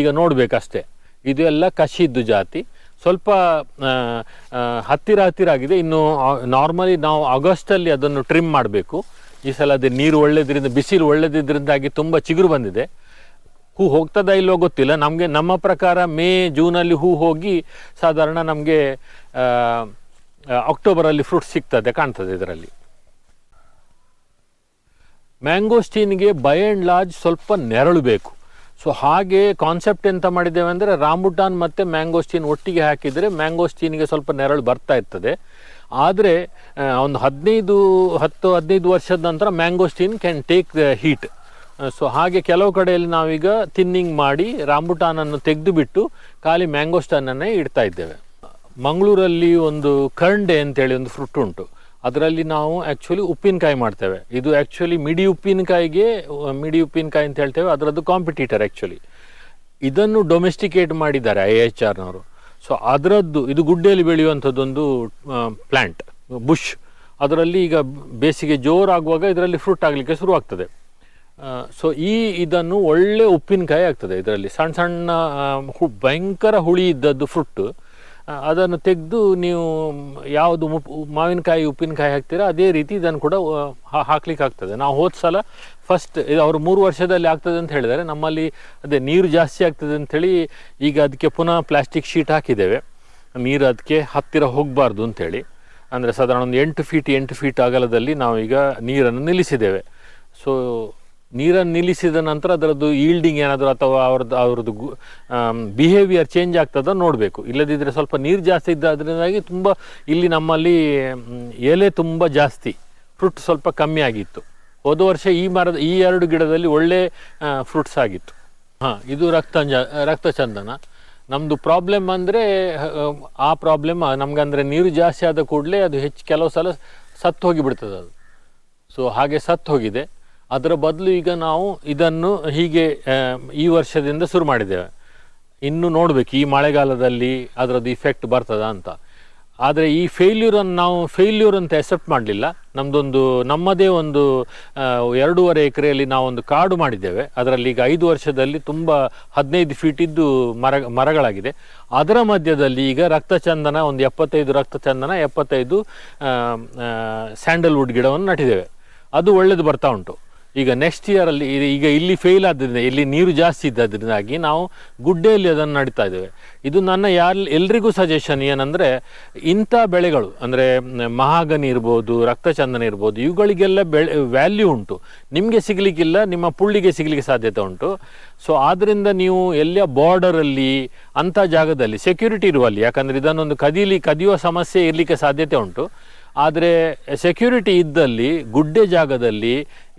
Speaker 1: ಈಗ ನೋಡಬೇಕಷ್ಟೇ. ಇದು ಎಲ್ಲ ಕಸಿದ್ದು ಜಾತಿ. ಸ್ವಲ್ಪ ಹತ್ತಿರ ಹತ್ತಿರ ಆಗಿದೆ. ಇನ್ನು ನಾರ್ಮಲಿ ನಾವು ಆಗಸ್ಟಲ್ಲಿ ಅದನ್ನು ಟ್ರಿಮ್ ಮಾಡಬೇಕು. ಈ ಸಲ ಅದೇ ನೀರು ಒಳ್ಳೆದ್ರಿಂದ, ಬಿಸಿಲು ಒಳ್ಳೆದಿದ್ದರಿಂದಾಗಿ ತುಂಬ ಚಿಗುರು ಬಂದಿದೆ. ಹೂ ಹೋಗ್ತದಾ ಇಲ್ಲೋ ಗೊತ್ತಿಲ್ಲ. ನಮಗೆ, ನಮ್ಮ ಪ್ರಕಾರ ಮೇ, ಜೂನಲ್ಲಿ ಹೂ ಹೋಗಿ ಸಾಧಾರಣ ನಮಗೆ ಅಕ್ಟೋಬರಲ್ಲಿ ಫ್ರೂಟ್ ಸಿಗ್ತದೆ, ಕಾಣ್ತದೆ ಇದರಲ್ಲಿ. ಮ್ಯಾಂಗೋಸ್ಟೀನ್ಗೆ ಬೈ ಆ್ಯಂಡ್ ಲಾರ್ಜ್ ಸ್ವಲ್ಪ ನೆರಳು ಬೇಕು ಸೊ ಹಾಗೆ ಕಾನ್ಸೆಪ್ಟ್ ಎಂತ ಮಾಡಿದ್ದೇವೆ ಅಂದರೆ ರಾಂಬುಟಾನ್ ಮತ್ತು ಮ್ಯಾಂಗೋಸ್ಟೀನ್ ಒಟ್ಟಿಗೆ ಹಾಕಿದರೆ ಮ್ಯಾಂಗೋಸ್ಟೀನ್ಗೆ ಸ್ವಲ್ಪ ನೆರಳು ಬರ್ತಾ ಇರ್ತದೆ. ಆದರೆ ಒಂದು ಹದಿನೈದು, ಹತ್ತು, ಹದಿನೈದು ವರ್ಷದ ನಂತರ mangosteen can take the heat so ಹಾಗೆ ಕೆಲವು ಕಡೆಯಲ್ಲಿ ನಾವೀಗ ತಿನ್ನಿಂಗ್ ಮಾಡಿ ರಾಂಬುಟಾನನ್ನು ತೆಗೆದು ಬಿಟ್ಟು ಖಾಲಿ ಮ್ಯಾಂಗೋಸ್ಟಾನನ್ನೇ ಇಡ್ತಾ ಇದ್ದೇವೆ. ಮಂಗಳೂರಲ್ಲಿ ಒಂದು ಕರ್ಂಡೆ ಅಂತೇಳಿ ಒಂದು ಫ್ರೂಟ್ ಉಂಟು. ಅದರಲ್ಲಿ ನಾವು ಆ್ಯಕ್ಚುಲಿ ಉಪ್ಪಿನಕಾಯಿ ಮಾಡ್ತೇವೆ. ಇದು ಆ್ಯಕ್ಚುಲಿ ಮಿಡಿ ಉಪ್ಪಿನಕಾಯಿಗೆ ಮಿಡಿ ಉಪ್ಪಿನಕಾಯಿ ಅಂತ ಹೇಳ್ತೇವೆ, ಅದರದ್ದು ಕಾಂಪಿಟೇಟರ್ ಆ್ಯಕ್ಚುಲಿ ಇದನ್ನು ಡೊಮೆಸ್ಟಿಕೇಟ್ ಮಾಡಿದ್ದಾರೆ ಐ ಎಚ್ ಆರ್ನವರು ಸೊ ಅದರದ್ದು, ಇದು ಗುಡ್ಡೆಯಲ್ಲಿ ಬೆಳೆಯುವಂಥದ್ದೊಂದು ಪ್ಲ್ಯಾಂಟ್ ಬುಷ್ ಅದರಲ್ಲಿ ಈಗ ಬೇಸಿಗೆ ಜೋರಾಗುವಾಗ ಇದರಲ್ಲಿ ಫ್ರೂಟ್ ಆಗಲಿಕ್ಕೆ ಶುರುವಾಗ್ತದೆ. ಸೊ ಈ ಇದನ್ನು ಒಳ್ಳೆ ಉಪ್ಪಿನಕಾಯಿ ಆಗ್ತದೆ ಇದರಲ್ಲಿ. ಸಣ್ಣ ಸಣ್ಣ ಹು, ಭಯಂಕರ ಹುಳಿ ಇದ್ದದ್ದು ಫ್ರೂಟ್ ಅದನ್ನು ತೆಗೆದು ನೀವು ಯಾವುದು ಮಾವಿನಕಾಯಿ, ಉಪ್ಪಿನಕಾಯಿ ಹಾಕ್ತೀರಾ, ಅದೇ ರೀತಿ ಇದನ್ನು ಕೂಡ ಹಾಕ್ಲಿಕ್ಕೆ ಆಗ್ತದೆ ನಾವು ಹೋದ ಸಲ ಫಸ್ಟ್ ಅವರು ಮೂರು ವರ್ಷದಲ್ಲಿ ಆಗ್ತದೆ ಅಂತ ಹೇಳಿದರೆ ನಮ್ಮಲ್ಲಿ ಅದೇ ನೀರು ಜಾಸ್ತಿ ಆಗ್ತದೆ ಅಂಥೇಳಿ ಈಗ ಅದಕ್ಕೆ ಪುನಃ ಪ್ಲಾಸ್ಟಿಕ್ ಶೀಟ್ ಹಾಕಿದ್ದೇವೆ. ನೀರು ಅದಕ್ಕೆ ಹತ್ತಿರ ಹೋಗಬಾರ್ದು ಅಂಥೇಳಿ ಅಂದರೆ ಸಾಧಾರಣ ಒಂದು ಎಂಟು ಫೀಟ್ ಎಂಟು ಫೀಟ್ ಅಗಲದಲ್ಲಿ ನಾವೀಗ ನೀರನ್ನು ನಿಲ್ಲಿಸಿದ್ದೇವೆ. ಸೊ ನೀರನ್ನು ನಿಲ್ಲಿಸಿದ ನಂತರ ಅದರದ್ದು ಈಲ್ಡಿಂಗ್ ಏನಾದರೂ ಅಥವಾ ಅವ್ರದ್ದು ಅವ್ರದ್ದು ಬಿಹೇವಿಯರ್ ಚೇಂಜ್ ಆಗ್ತದ ನೋಡಬೇಕು. ಇಲ್ಲದಿದ್ದರೆ ಸ್ವಲ್ಪ ನೀರು ಜಾಸ್ತಿ ಇದ್ದ ಅದರಿಂದಾಗಿ ತುಂಬ ಇಲ್ಲಿ ನಮ್ಮಲ್ಲಿ ಎಲೆ ತುಂಬ ಜಾಸ್ತಿ ಫ್ರೂಟ್ ಸ್ವಲ್ಪ ಕಮ್ಮಿ ಆಗಿತ್ತು. ಹೋದ ವರ್ಷ ಈ ಮರದ, ಈ ಎರಡು ಗಿಡದಲ್ಲಿ ಒಳ್ಳೆ ಫ್ರೂಟ್ಸ್ ಆಗಿತ್ತು. ಹಾಂ, ಇದು ರಕ್ತಂಜ ರಕ್ತಚಂದನ ನಮ್ಮದು ಪ್ರಾಬ್ಲಮ್ ಅಂದರೆ ಆ ಪ್ರಾಬ್ಲಮ್ ನಮಗಂದರೆ ನೀರು ಜಾಸ್ತಿ ಆದ ಕೂಡಲೇ ಅದು ಹೆಚ್ಚು ಕೆಲವು ಸಲ ಸತ್ತು ಹೋಗಿಬಿಡ್ತದೆ ಅದು ಸೊ ಹಾಗೆ ಸತ್ತು ಹೋಗಿದೆ ಅದರ ಬದಲು ಈಗ ನಾವು ಇದನ್ನು ಹೀಗೆ ಈ ವರ್ಷದಿಂದ ಶುರು ಮಾಡಿದ್ದೇವೆ. ಇನ್ನು ನೋಡಬೇಕು, ಈ ಮಳೆಗಾಲದಲ್ಲಿ ಅದರದ್ದು ಇಫೆಕ್ಟ್ ಬರ್ತದ ಅಂತ. ಆದರೆ ಈ ಫೇಲ್ಯೂರನ್ನು ನಾವು ಫೇಲ್ಯೂರ್ ಅಂತ ಎಕ್ಸೆಪ್ಟ್ ಮಾಡಲಿಲ್ಲ. ನಮ್ಮದೊಂದು ನಮ್ಮದೇ ಒಂದು ಎರಡೂವರೆ ಎಕರೆಯಲ್ಲಿ ನಾವೊಂದು ಕಾಡು ಮಾಡಿದ್ದೇವೆ. ಅದರಲ್ಲಿ ಈಗ ಐದು ವರ್ಷದಲ್ಲಿ ತುಂಬ ಹದಿನೈದು ಫೀಟಿದ್ದು ಮರ, ಮರಗಳಾಗಿದೆ. ಅದರ ಮಧ್ಯದಲ್ಲಿ ಈಗ ರಕ್ತಚಂದನ, ಒಂದು ಎಪ್ಪತ್ತೈದು ರಕ್ತಚಂದನ, ಎಪ್ಪತ್ತೈದು ಸ್ಯಾಂಡಲ್ವುಡ್ ಗಿಡವನ್ನು ನಟಿದ್ದೇವೆ ಅದು ಒಳ್ಳೇದು ಬರ್ತಾ ಉಂಟು. ಈಗ ನೆಕ್ಸ್ಟ್ ಇಯರಲ್ಲಿ ಈಗ ಇಲ್ಲಿ ಫೇಲ್ ಆದ್ದರಿಂದ ಇಲ್ಲಿ ನೀರು ಜಾಸ್ತಿ ಇದ್ದದ್ರಿಂದಾಗಿ ನಾವು ಗುಡ್ಡೆಯಲ್ಲಿ ಅದನ್ನು ನಡೀತಾ ಇದ್ದೇವೆ. ಇದು ನನ್ನ ಯಾರ್, ಎಲ್ರಿಗೂ ಸಜೆಷನ್ ಏನಂದರೆ, ಇಂಥ ಬೆಳೆಗಳು, ಅಂದರೆ ಮಹಾಗನಿ ಇರ್ಬೋದು, ರಕ್ತಚಂದನ ಇರ್ಬೋದು, ಇವುಗಳಿಗೆಲ್ಲ ಬೆಳೆ ವ್ಯಾಲ್ಯೂ ಉಂಟು. ನಿಮಗೆ ಸಿಗಲಿಕ್ಕಿಲ್ಲ, ನಿಮ್ಮ ಪುಳ್ಳಿಗೆ ಸಿಗಲಿಕ್ಕೆ ಸಾಧ್ಯತೆ ಉಂಟು. ಸೊ ಆದ್ದರಿಂದ ನೀವು ಎಲ್ಲ ಬಾರ್ಡರಲ್ಲಿ ಅಂಥ ಜಾಗದಲ್ಲಿ ಸೆಕ್ಯೂರಿಟಿ ಇರುವಲ್ಲಿ, ಯಾಕಂದರೆ ಇದನ್ನೊಂದು ಕದೀಲಿ, ಕದಿಯುವ ಸಮಸ್ಯೆ ಇರಲಿಕ್ಕೆ ಸಾಧ್ಯತೆ ಉಂಟು. ಆದರೆ ಸೆಕ್ಯೂರಿಟಿ ಇದ್ದಲ್ಲಿ, ಗುಡ್ಡೆ ಜಾಗದಲ್ಲಿ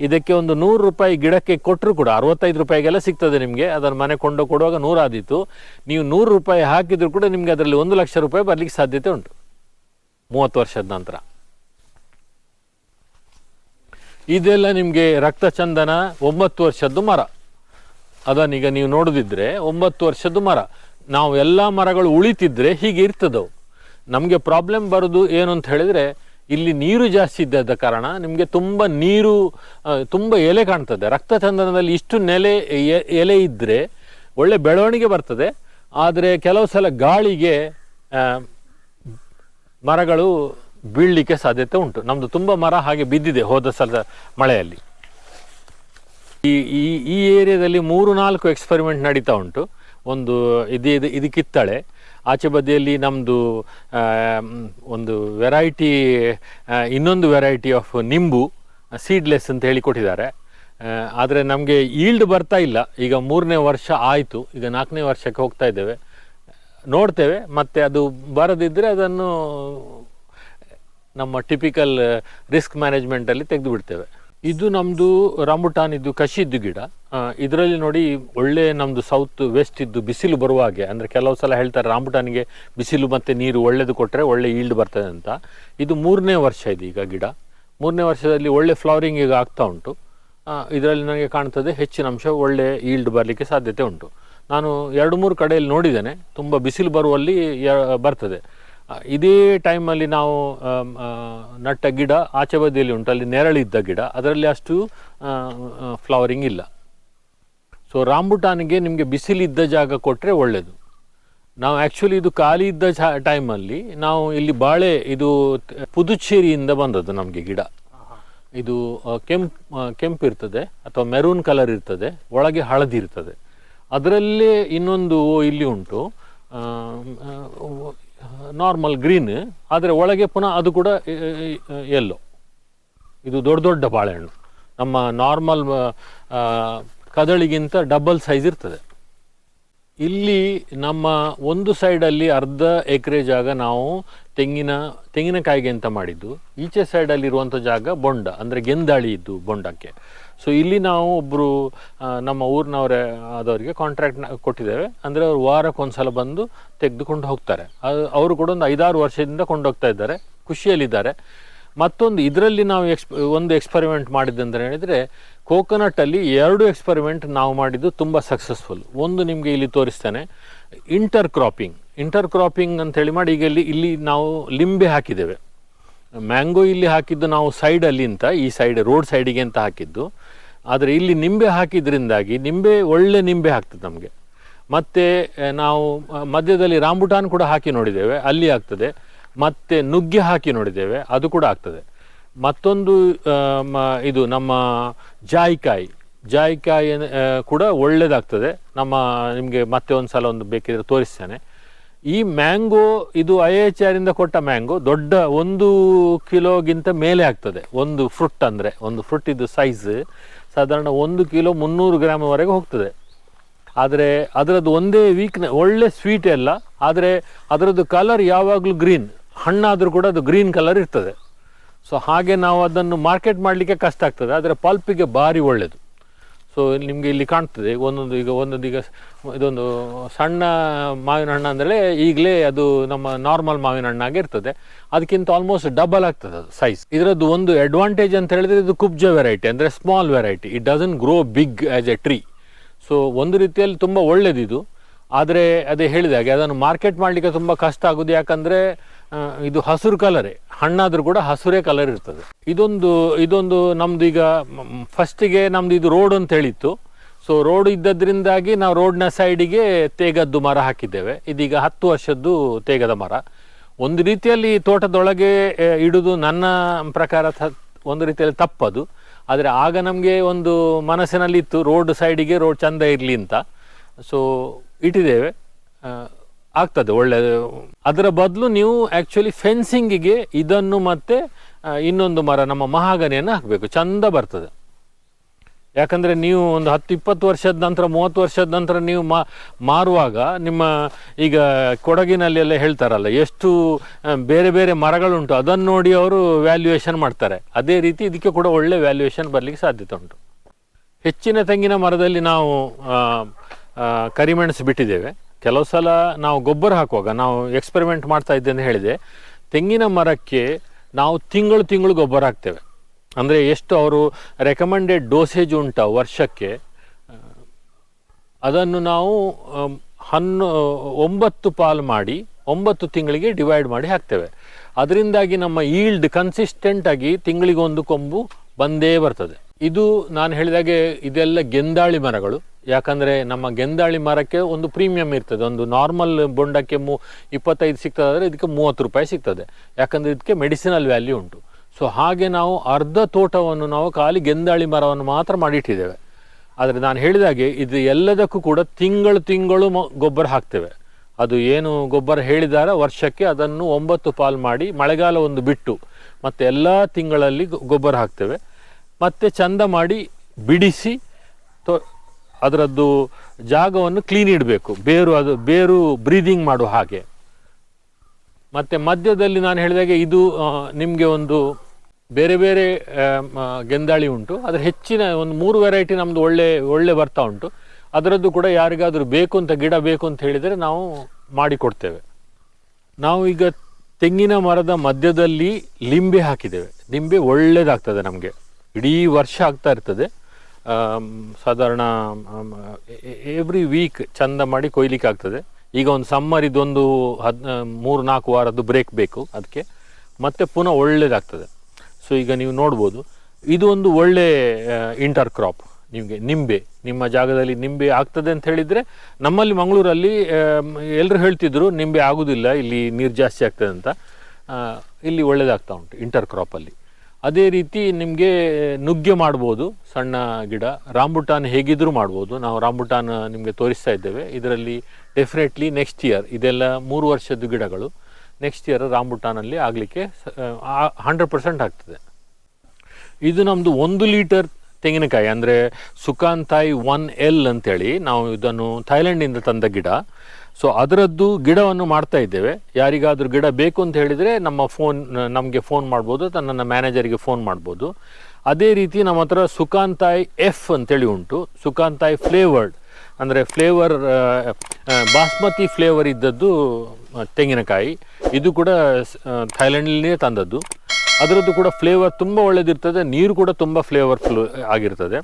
Speaker 1: ಇದಕ್ಕೆ ಒಂದು ನೂರು ರೂಪಾಯಿ ಗಿಡಕ್ಕೆ ಕೊಟ್ಟರು ಕೂಡ, ಅರವತ್ತೈದು ರೂಪಾಯಿಗೆಲ್ಲ ಸಿಗ್ತದೆ ನಿಮಗೆ, ಅದನ್ನು ಮನೆ ಕೊಂಡು ಕೊಡುವಾಗ ನೂರಾದೀತು. ನೀವು ನೂರು ರೂಪಾಯಿ ಹಾಕಿದರೂ ಕೂಡ ನಿಮಗೆ ಅದರಲ್ಲಿ ಒಂದು ಲಕ್ಷ ರೂಪಾಯಿ ಬರಲಿಕ್ಕೆ ಸಾಧ್ಯತೆ ಉಂಟು, ಮೂವತ್ತು ವರ್ಷದ ನಂತರ. ಇದೆಲ್ಲ ನಿಮಗೆ ರಕ್ತಚಂದನ, ಒಂಬತ್ತು ವರ್ಷದ್ದು ಮರ. ಅದನ್ನೀಗ ನೀವು ನೋಡಿದ್ರೆ ಒಂಬತ್ತು ವರ್ಷದ್ದು ಮರ. ನಾವು ಎಲ್ಲ ಮರಗಳು ಉಳಿತಿದ್ರೆ ಹೀಗೆ ಇರ್ತದವು. ನಮಗೆ ಪ್ರಾಬ್ಲಮ್ ಬರೋದು ಏನು ಅಂತ ಹೇಳಿದರೆ, ಇಲ್ಲಿ ನೀರು ಜಾಸ್ತಿ ಇದ್ದದ ಕಾರಣ ನಿಮಗೆ ತುಂಬ ನೀರು ತುಂಬ ಎಲೆ ಕಾಣ್ತದೆ. ರಕ್ತಚಂದನದಲ್ಲಿ ಇಷ್ಟು ನೆಲೆ ಎಲೆ ಇದ್ದರೆ ಒಳ್ಳೆ ಬೆಳವಣಿಗೆ ಬರ್ತದೆ. ಆದರೆ ಕೆಲವು ಸಲ ಗಾಳಿಗೆ ಮರಗಳು ಬೀಳಲಿಕ್ಕೆ ಸಾಧ್ಯತೆ ಉಂಟು. ನಮ್ಮದು ತುಂಬ ಮರ ಹಾಗೆ ಬಿದ್ದಿದೆ ಹೋದ ಸಲ ಮಳೆಯಲ್ಲಿ. ಈ ಈ ಈ ಏರಿಯಾದಲ್ಲಿ ಮೂರು ನಾಲ್ಕು ಎಕ್ಸ್ಪರಿಮೆಂಟ್ ನಡೀತಾ ಉಂಟು. ಒಂದು ಇದು ಇದು ಇದು ಕಿತ್ತಳೆ. ಆಚೆ ಬದಿಯಲ್ಲಿ ನಮ್ಮದು ಒಂದು ವೆರೈಟಿ ಇನ್ನೊಂದು ವೆರೈಟಿ ಆಫ್ ನಿಂಬು ಸೀಡ್ಲೆಸ್ ಅಂತ ಹೇಳಿ ಕೊಟ್ಟಿದ್ದಾರೆ. ಆದರೆ ನಮಗೆ ಈಲ್ಡ್ ಬರ್ತಾ ಇಲ್ಲ. ಈಗ ಮೂರನೇ ವರ್ಷ ಆಯಿತು. ಈಗ ನಾಲ್ಕನೇ ವರ್ಷಕ್ಕೆ ಹೋಗ್ತಾ ಇದ್ದೇವೆ. ನೋಡ್ತೇವೆ. ಮತ್ತು ಅದು ಬರದಿದ್ದರೆ ಅದನ್ನು ನಮ್ಮ ಟಿಪಿಕಲ್ ರಿಸ್ಕ್ ಮ್ಯಾನೇಜ್ಮೆಂಟಲ್ಲಿ ತೆಗೆದು ಬಿಡ್ತೇವೆ. ಇದು ನಮ್ಮದು ರಾಂಬುಟಾನ್ ಇದು ಕಷಿದ್ದು ಗಿಡ ಇದರಲ್ಲಿ ನೋಡಿ ಒಳ್ಳೆ ನಮ್ಮದು ಸೌತ್ ವೆಸ್ಟ್ ಇದ್ದು ಬಿಸಿಲು ಬರುವ ಹಾಗೆ, ಅಂದರೆ ಕೆಲವು ಸಲ ಹೇಳ್ತಾರೆ ರಾಂಬುಟಾನಿಗೆ ಬಿಸಿಲು ಮತ್ತು ನೀರು ಒಳ್ಳೇದು ಕೊಟ್ಟರೆ ಒಳ್ಳೆ ಈಲ್ಡ್ ಬರ್ತದೆ ಅಂತ. ಇದು ಮೂರನೇ ವರ್ಷ ಇದೆ ಈಗ ಗಿಡ. ಮೂರನೇ ವರ್ಷದಲ್ಲಿ ಒಳ್ಳೆ ಫ್ಲವರಿಂಗ್ ಈಗ ಆಗ್ತಾ ಉಂಟು. ಇದರಲ್ಲಿ ನನಗೆ ಕಾಣ್ತದೆ ಹೆಚ್ಚಿನ ಅಂಶ ಒಳ್ಳೆ ಈಲ್ಡ್ ಬರಲಿಕ್ಕೆ ಸಾಧ್ಯತೆ ಉಂಟು. ನಾನು ಎರಡು ಮೂರು ಕಡೆಯಲ್ಲಿ ನೋಡಿದ್ದೇನೆ, ತುಂಬ ಬಿಸಿಲು ಬರುವಲ್ಲಿ ಬರ್ತದೆ. ಇದೇ ಟೈಮಲ್ಲಿ ನಾವು ನಟ್ಟ ಗಿಡ ಆಚೆ ಬದಿಯಲ್ಲಿ ಉಂಟು. ಅಲ್ಲಿ ನೆರಳಿದ್ದ ಗಿಡ. ಅದರಲ್ಲಿ ಅಷ್ಟು ಫ್ಲವರಿಂಗ್ ಇಲ್ಲ. ಸೊ ರಾಂಬುಟಾನಿಗೆ ನಿಮಗೆ ಬಿಸಿಲಿದ್ದ ಜಾಗ ಕೊಟ್ಟರೆ ಒಳ್ಳೆಯದು ನಾವು ಆ್ಯಕ್ಚುಲಿ ಇದು ಖಾಲಿ ಇದ್ದ ಟೈಮಲ್ಲಿ ನಾವು ಇಲ್ಲಿ ಬಾಳೆ, ಇದು ಪುದುಚೇರಿಯಿಂದ ಬಂದದ್ದು ನಮಗೆ ಗಿಡ. ಇದು ಕೆಂಪು ಕೆಂಪು ಇರ್ತದೆ, ಅಥವಾ ಮೆರೂನ್ ಕಲರ್ ಇರ್ತದೆ, ಒಳಗೆ ಹಳದಿ ಇರ್ತದೆ. ಅದರಲ್ಲೇ ಇನ್ನೊಂದು ಇಲ್ಲಿ ಉಂಟು. ನಾರ್ಮಲ್ ಗ್ರೀನ್ ಆದರೆ ಒಳಗೆ ಪುನಃ ಅದು ಕೂಡ ಎಲ್ಲೋ ಇದು ದೊಡ್ಡ ದೊಡ್ಡ ಬಾಳೆಹಣ್ಣು. ನಮ್ಮ ನಾರ್ಮಲ್ ಕದಳಿಗಿಂತ ಡಬಲ್ ಸೈಜ್ ಇರ್ತದೆ. ಇಲ್ಲಿ ನಮ್ಮ ಒಂದು ಸೈಡಲ್ಲಿ ಅರ್ಧ ಎಕರೆ ಜಾಗ ನಾವು ತೆಂಗಿನ, ತೆಂಗಿನಕಾಯಿಗೆ ಅಂತ ಮಾಡಿದ್ದು. ಈಚೆ ಸೈಡಲ್ಲಿ ಇರುವಂಥ ಜಾಗ ಬೊಂಡ, ಅಂದರೆ ಗೆಂದಾಳಿ ಇದ್ದು ಬೊಂಡಕ್ಕೆ. ಸೊ ಇಲ್ಲಿ ನಾವು ಒಬ್ಬರು ನಮ್ಮ ಊರಿನವರೇ ಆದವರಿಗೆ ಕಾಂಟ್ರಾಕ್ಟ್ ಕೊಟ್ಟಿದ್ದೇವೆ. ಅಂದರೆ ಅವರು ಸಲ ಬಂದು ತೆಗೆದುಕೊಂಡು ಹೋಗ್ತಾರೆ. ಅವರು ಕೂಡ ಒಂದು ಐದಾರು ವರ್ಷದಿಂದ ಕೊಂಡೋಗ್ತಾ ಇದ್ದಾರೆ. ಖುಷಿಯಲ್ಲಿದ್ದಾರೆ. ಮತ್ತೊಂದು ಇದರಲ್ಲಿ ನಾವು ಎಕ್ಸ್, ಒಂದು ಎಕ್ಸ್ಪರಿಮೆಂಟ್ ಮಾಡಿದ್ದು ಅಂತ ಹೇಳಿದರೆ ಕೋಕೋನಟ್ಟಲ್ಲಿ ಎರಡು ಎಕ್ಸ್ಪರಿಮೆಂಟ್ ನಾವು ಮಾಡಿದ್ದು ತುಂಬ ಸಕ್ಸಸ್ಫುಲ್ ಒಂದು ನಿಮಗೆ ಇಲ್ಲಿ ತೋರಿಸ್ತೇನೆ. ಇಂಟರ್ ಕ್ರಾಪಿಂಗ್ ಇಂಟರ್ ಕ್ರಾಪಿಂಗ್ ಅಂತ ಹೇಳಿ ಮಾಡಿ ಈಗ ಇಲ್ಲಿ ಇಲ್ಲಿ ನಾವು ಲಿಂಬೆ ಹಾಕಿದ್ದೇವೆ. ಮ್ಯಾಂಗೋ ಇಲ್ಲಿ ಹಾಕಿದ್ದು ನಾವು ಸೈಡಲ್ಲಿ ಅಂತ ಈ ಸೈಡ್ ರೋಡ್ ಸೈಡಿಗೆ ಅಂತ ಹಾಕಿದ್ದು. ಆದರೆ ಇಲ್ಲಿ ನಿಂಬೆ ಹಾಕಿದ್ರಿಂದಾಗಿ ನಿಂಬೆ ಒಳ್ಳೆ ನಿಂಬೆ ಹಾಕ್ತದೆ ನಮಗೆ. ಮತ್ತು ನಾವು ಮಧ್ಯದಲ್ಲಿ ರಾಂಬುಟಾನ್ ಕೂಡ ಹಾಕಿ ನೋಡಿದ್ದೇವೆ, ಅಲ್ಲಿ ಆಗ್ತದೆ. ಮತ್ತು ನುಗ್ಗೆ ಹಾಕಿ ನೋಡಿದ್ದೇವೆ, ಅದು ಕೂಡ ಆಗ್ತದೆ. ಮತ್ತೊಂದು ಇದು ನಮ್ಮ ಜಾಯಿಕಾಯಿ. ಜಾಯಿಕಾಯಿ ಕೂಡ ಒಳ್ಳೆಯದಾಗ್ತದೆ ನಮ್ಮ, ನಿಮಗೆ ಮತ್ತೆ ಒಂದು ಸಲ ಒಂದು ಬೇಕಿದ್ರೆ ತೋರಿಸ್ತೇನೆ. ಈ ಮ್ಯಾಂಗೋ, ಇದು ಐ ಎಚ್ ಆರಿಂದ ಕೊಟ್ಟ ಮ್ಯಾಂಗೋ, ದೊಡ್ಡ ಒಂದು ಕಿಲೋಗಿಂತ ಮೇಲೆ ಆಗ್ತದೆ. ಒಂದು ಫ್ರುಟ್ ಅಂದರೆ, ಒಂದು ಫ್ರುಟ್ ಇದು ಸೈಜ್. ಸಾಧಾರಣ ಒಂದು ಕಿಲೋ ಮುನ್ನೂರು ಗ್ರಾಮ್ವರೆಗೆ ಹೋಗ್ತದೆ. ಆದರೆ ಅದರದ್ದು ಒಂದೇ ವೀಕ್ನ ಒಳ್ಳೆ ಸ್ವೀಟ್ ಎಲ್ಲ ಆದರೆ ಅದರದ್ದು ಕಲರ್ ಯಾವಾಗಲೂ ಗ್ರೀನ್ ಹಣ್ಣಾದರೂ ಕೂಡ ಅದು ಗ್ರೀನ್ ಕಲರ್ ಇರ್ತದೆ. ಸೊ ಹಾಗೆ ನಾವು ಅದನ್ನು ಮಾರ್ಕೆಟ್ ಮಾಡಲಿಕ್ಕೆ ಕಷ್ಟ ಆಗ್ತದೆ. ಆದರೆ ಪಲ್ಪಿಗೆ ಭಾರಿ ಒಳ್ಳೆಯದು ಸೊ ನಿಮಗೆ ಇಲ್ಲಿ ಕಾಣ್ತದೆ. ಒಂದೊಂದು ಈಗ ಒಂದೊಂದು ಈಗ ಇದೊಂದು ಸಣ್ಣ ಮಾವಿನ ಹಣ್ಣು ಅಂದರೆ ಈಗಲೇ ಅದು ನಮ್ಮ ನಾರ್ಮಲ್ ಮಾವಿನ ಹಣ್ಣಾಗಿ ಇರ್ತದೆ. ಅದಕ್ಕಿಂತ ಆಲ್ಮೋಸ್ಟ್ ಡಬಲ್ ಆಗ್ತದೆ ಅದು ಸೈಜ್ ಇದರದ್ದು ಒಂದು ಅಡ್ವಾಂಟೇಜ್ ಅಂತ ಹೇಳಿದ್ರೆ ಇದು ಕುಬ್ಜ ವೆರೈಟಿ ಅಂದರೆ small variety it doesn't grow big as a tree so ಒಂದು ರೀತಿಯಲ್ಲಿ ತುಂಬ ಒಳ್ಳೆಯದಿದು ಆದರೆ ಅದೇ ಹೇಳಿದ ಹಾಗೆ ಅದನ್ನು ಮಾರ್ಕೆಟ್ ಮಾಡಲಿಕ್ಕೆ ತುಂಬ ಕಷ್ಟ ಆಗೋದು. ಯಾಕಂದರೆ ಇದು ಹಸಿರು ಕಲರೇ. ಹಣ್ಣಾದರೂ ಕೂಡ ಹಸುರೇ ಕಲರ್ ಇರ್ತದೆ. ಇದೊಂದು ಇದೊಂದು ನಮ್ದು ಈಗ ಫಸ್ಟಿಗೆ ನಮ್ದು ಇದು ರೋಡ್ ಅಂತ ಹೇಳಿತ್ತು. ಸೊ ರೋಡ್ ಇದ್ದದ್ರಿಂದಾಗಿ ನಾವು ರೋಡ್ನ ಸೈಡಿಗೆ ತೇಗದ್ದು ಮರ ಹಾಕಿದ್ದೇವೆ. ಇದೀಗ ಹತ್ತು ವರ್ಷದ್ದು ತೇಗದ ಮರ. ಒಂದು ರೀತಿಯಲ್ಲಿ ತೋಟದೊಳಗೆ ಇಡುದು ನನ್ನ ಪ್ರಕಾರ ಒಂದು ರೀತಿಯಲ್ಲಿ ತಪ್ಪದು. ಆದರೆ ಆಗ ನಮಗೆ ಒಂದು ಮನಸ್ಸಿನಲ್ಲಿ ಇತ್ತು ರೋಡ್ ಸೈಡಿಗೆ ರೋಡ್ ಚಂದ ಇರಲಿ ಅಂತ. ಸೊ ಇಟ್ಟಿದ್ದೇವೆ. ಆಗ್ತದೆ ಒಳ್ಳೆ ಅದರ ಬದಲು ನೀವು ಆ್ಯಕ್ಚುಲಿ ಫೆನ್ಸಿಂಗಿಗೆ ಇದನ್ನು ಮತ್ತೆ ಇನ್ನೊಂದು ಮರ, ನಮ್ಮ ಮಹಾಗನಿಯನ್ನು ಹಾಕಬೇಕು. ಚಂದ ಬರ್ತದೆ. ಯಾಕಂದರೆ ನೀವು ಒಂದು ಹತ್ತು ಇಪ್ಪತ್ತು ವರ್ಷದ ನಂತರ, ಮೂವತ್ತು ವರ್ಷದ ನಂತರ ನೀವು ಮಾರುವಾಗ ನಿಮ್ಮ, ಈಗ ಕೊಡಗಿನಲ್ಲೆಲ್ಲ ಹೇಳ್ತಾರಲ್ಲ, ಎಷ್ಟು ಬೇರೆ ಬೇರೆ ಮರಗಳುಂಟು ಅದನ್ನು ನೋಡಿ ಅವರು ವ್ಯಾಲ್ಯೂಯೇಷನ್ ಮಾಡ್ತಾರೆ. ಅದೇ ರೀತಿ ಇದಕ್ಕೆ ಕೂಡ ಒಳ್ಳೆ ವ್ಯಾಲ್ಯೂಯೇಷನ್ ಬರಲಿಕ್ಕೆ ಸಾಧ್ಯತೆ ಉಂಟು. ಹೆಚ್ಚಿನ ತೆಂಗಿನ ಮರದಲ್ಲಿ ನಾವು ಕರಿಮೆಣಸು ಬಿಟ್ಟಿದ್ದೇವೆ. ಕೆಲವು ಸಲ ನಾವು ಗೊಬ್ಬರ ಹಾಕುವಾಗ, ನಾವು ಎಕ್ಸ್ಪೆರಿಮೆಂಟ್ ಮಾಡ್ತಾ ಇದ್ದೆ ಅಂತ ಹೇಳಿದೆ, ತೆಂಗಿನ ಮರಕ್ಕೆ ನಾವು ತಿಂಗಳು ತಿಂಗಳು ಗೊಬ್ಬರ ಹಾಕ್ತೇವೆ. ಅಂದರೆ ಎಷ್ಟು ಅವರು ರೆಕಮೆಂಡೆಡ್ ಡೋಸೇಜ್ ಉಂಟ ವರ್ಷಕ್ಕೆ, ಅದನ್ನು ನಾವು ಹನ್ನು, ಒಂಬತ್ತು ಪಾಲು ಮಾಡಿ, ಒಂಬತ್ತು ತಿಂಗಳಿಗೆ ಡಿವೈಡ್ ಮಾಡಿ ಹಾಕ್ತೇವೆ. ಅದರಿಂದಾಗಿ ನಮ್ಮ ಈಲ್ಡ್ ಕನ್ಸಿಸ್ಟೆಂಟಾಗಿ ತಿಂಗಳಿಗೊಂದು ಕೊಂಬು ಬಂದೇ ಬರ್ತದೆ. ಇದು ನಾನು ಹೇಳಿದಾಗೆ ಇದೆಲ್ಲ ಗೆಂದಾಳಿ ಮರಗಳು. ಯಾಕಂದರೆ ನಮ್ಮ ಗೆಂದಾಳಿ ಮರಕ್ಕೆ ಒಂದು ಪ್ರೀಮಿಯಂ ಇರ್ತದೆ. ಒಂದು ನಾರ್ಮಲ್ ಬೊಂಡಕ್ಕೆ ಮೂ ಇಪ್ಪತ್ತೈದು ಸಿಗ್ತದೆ ಆದರೆ ಇದಕ್ಕೆ ಮೂವತ್ತು ರೂಪಾಯಿ ಸಿಗ್ತದೆ. ಯಾಕಂದರೆ ಇದಕ್ಕೆ ಮೆಡಿಸಿನಲ್ ವ್ಯಾಲ್ಯೂ ಉಂಟು. ಸೊ ಹಾಗೆ ನಾವು ಅರ್ಧ ತೋಟವನ್ನು ನಾವು ಖಾಲಿ ಗೆಂದಾಳಿ ಮರವನ್ನು ಮಾತ್ರ ಮಾಡಿಟ್ಟಿದ್ದೇವೆ. ಆದರೆ ನಾನು ಹೇಳಿದಾಗೆ ಇದು ಎಲ್ಲದಕ್ಕೂ ಕೂಡ ತಿಂಗಳು ತಿಂಗಳು ಗೊಬ್ಬರ ಹಾಕ್ತೇವೆ. ಅದು ಏನು ಗೊಬ್ಬರ ಹೇಳಿದಾರ ವರ್ಷಕ್ಕೆ ಅದನ್ನು ಒಂಬತ್ತು ಪಾಲು ಮಾಡಿ ಮಳೆಗಾಲ ಒಂದು ಬಿಟ್ಟು ಮತ್ತೆ ಎಲ್ಲ ತಿಂಗಳಲ್ಲಿ ಗೊಬ್ಬರ ಹಾಕ್ತೇವೆ. ಮತ್ತು ಚಂದ ಮಾಡಿ ಬಿಡಿಸಿ ತೊ, ಅದರದ್ದು ಜಾಗವನ್ನು ಕ್ಲೀನ್ ಇಡಬೇಕು. ಬೇರು ಅದು, ಬೇರು ಬ್ರೀದಿಂಗ್ ಮಾಡುವ ಹಾಗೆ. ಮತ್ತು ಮಧ್ಯದಲ್ಲಿ ನಾನು ಹೇಳಿದಾಗೆ ಇದು ನಿಮಗೆ ಒಂದು ಬೇರೆ ಬೇರೆ ಗೆಂದಾಳಿ ಉಂಟು. ಅದರ ಹೆಚ್ಚಿನ ಒಂದು ಮೂರು ವೆರೈಟಿ ನಮ್ಮದು ಒಳ್ಳೆ ಒಳ್ಳೆ ಬರ್ತಾ ಉಂಟು. ಅದರದ್ದು ಕೂಡ ಯಾರಿಗಾದರೂ ಬೇಕು ಅಂತ, ಗಿಡ ಬೇಕು ಅಂತ ಹೇಳಿದರೆ ನಾವು ಮಾಡಿಕೊಡ್ತೇವೆ. ನಾವು ಈಗ ತೆಂಗಿನ ಮರದ ಮಧ್ಯದಲ್ಲಿ ಲಿಂಬೆ ಹಾಕಿದ್ದೇವೆ. ಲಿಂಬೆ ಒಳ್ಳೇದಾಗ್ತದೆ ನಮಗೆ. ಇಡೀ ವರ್ಷ ಆಗ್ತಾ ಇರ್ತದೆ. ಸಾಧಾರಣ ಎವ್ರಿ ವೀಕ್ ಚಂದ ಮಾಡಿ ಕೊಯ್ಲಿಕ್ಕೆ ಆಗ್ತದೆ. ಈಗ ಒಂದು ಸಮ್ಮರ್ ಇದೊಂದು ಹದ್ ಮೂರು, ನಾಲ್ಕು ವಾರದ್ದು ಬ್ರೇಕ್ ಬೇಕು ಅದಕ್ಕೆ. ಮತ್ತೆ ಪುನಃ ಒಳ್ಳೇದಾಗ್ತದೆ. ಸೊ ಈಗ ನೀವು ನೋಡ್ಬೋದು ಇದು ಒಂದು ಒಳ್ಳೆ ಇಂಟರ್ ಕ್ರಾಪ್ ನಿಮಗೆ ನಿಂಬೆ, ನಿಮ್ಮ ಜಾಗದಲ್ಲಿ ನಿಂಬೆ ಆಗ್ತದೆ ಅಂತ ಹೇಳಿದರೆ, ನಮ್ಮಲ್ಲಿ ಮಂಗಳೂರಲ್ಲಿ ಎಲ್ಲರೂ ಹೇಳ್ತಿದ್ರು ನಿಂಬೆ ಆಗೋದಿಲ್ಲ, ಇಲ್ಲಿ ನೀರು ಜಾಸ್ತಿ ಆಗ್ತದೆ ಅಂತ. ಇಲ್ಲಿ ಒಳ್ಳೇದಾಗ್ತಾ ಉಂಟು ಇಂಟರ್ ಕ್ರಾಪಲ್ಲಿ ಅದೇ ರೀತಿ ನಿಮಗೆ ನುಗ್ಗೆ ಮಾಡ್ಬೋದು, ಸಣ್ಣ ಗಿಡ. ರಾಂಬುಟಾನ್ ಹೇಗಿದ್ರೂ ಮಾಡ್ಬೋದು. ನಾವು ರಾಂಬುಟಾನ್ ನಿಮಗೆ ತೋರಿಸ್ತಾ ಇದ್ದೇವೆ. ಇದರಲ್ಲಿ ಡೆಫಿನೆಟ್ಲಿ ನೆಕ್ಸ್ಟ್ ಇಯರ್ ಇದೆಲ್ಲ ಮೂರು ವರ್ಷದ ಗಿಡಗಳು. ನೆಕ್ಸ್ಟ್ ಇಯರ್ ರಾಂಬುಟಾನಲ್ಲಿ ಆಗಲಿಕ್ಕೆ ಹಂಡ್ರೆಡ್ ಪರ್ಸೆಂಟ್ ಆಗ್ತದೆ. ಇದು ನಮ್ಮದು ಒಂದು ಲೀಟರ್ ತೆಂಗಿನಕಾಯಿ, ಅಂದರೆ ಸುಕಾಂತಾಯಿ ಒನ್ ಎಲ್ ಅಂತೇಳಿ ನಾವು ಇದನ್ನು ಥೈಲ್ಯಾಂಡಿಂದ ತಂದ ಗಿಡ. ಸೊ ಅದರದ್ದು ಗಿಡವನ್ನು ಮಾಡ್ತಾ ಇದ್ದೇವೆ. ಯಾರಿಗಾದರೂ ಗಿಡ ಬೇಕು ಅಂತ ಹೇಳಿದರೆ ನಮ್ಮ ಫೋನ್ ನಮಗೆ ಫೋನ್ ಮಾಡ್ಬೋದು ಅಥವಾ ನನ್ನ ಮ್ಯಾನೇಜರಿಗೆ ಫೋನ್ ಮಾಡ್ಬೋದು. ಅದೇ ರೀತಿ ನಮ್ಮ ಹತ್ರ ಸುಕಾಂತಾಯಿ ಎಫ್ ಅಂತೇಳಿ ಉಂಟು. ಸುಕಾಂತಾಯಿ ಫ್ಲೇವರ್ಡ್ ಅಂದರೆ ಫ್ಲೇವರ್ ಬಾಸ್ಮತಿ ಫ್ಲೇವರ್ ಇದ್ದದ್ದು ತೆಂಗಿನಕಾಯಿ. ಇದು ಕೂಡ ಥೈಲ್ಯಾಂಡ್ನಲ್ಲಿಯೇ ತಂದದ್ದು. ಅದರದ್ದು ಕೂಡ ಫ್ಲೇವರ್ ತುಂಬ ಒಳ್ಳೆದಿರ್ತದೆ. ನೀರು ಕೂಡ ತುಂಬ ಫ್ಲೇವರ್ಫುಲ್ ಆಗಿರ್ತದೆ.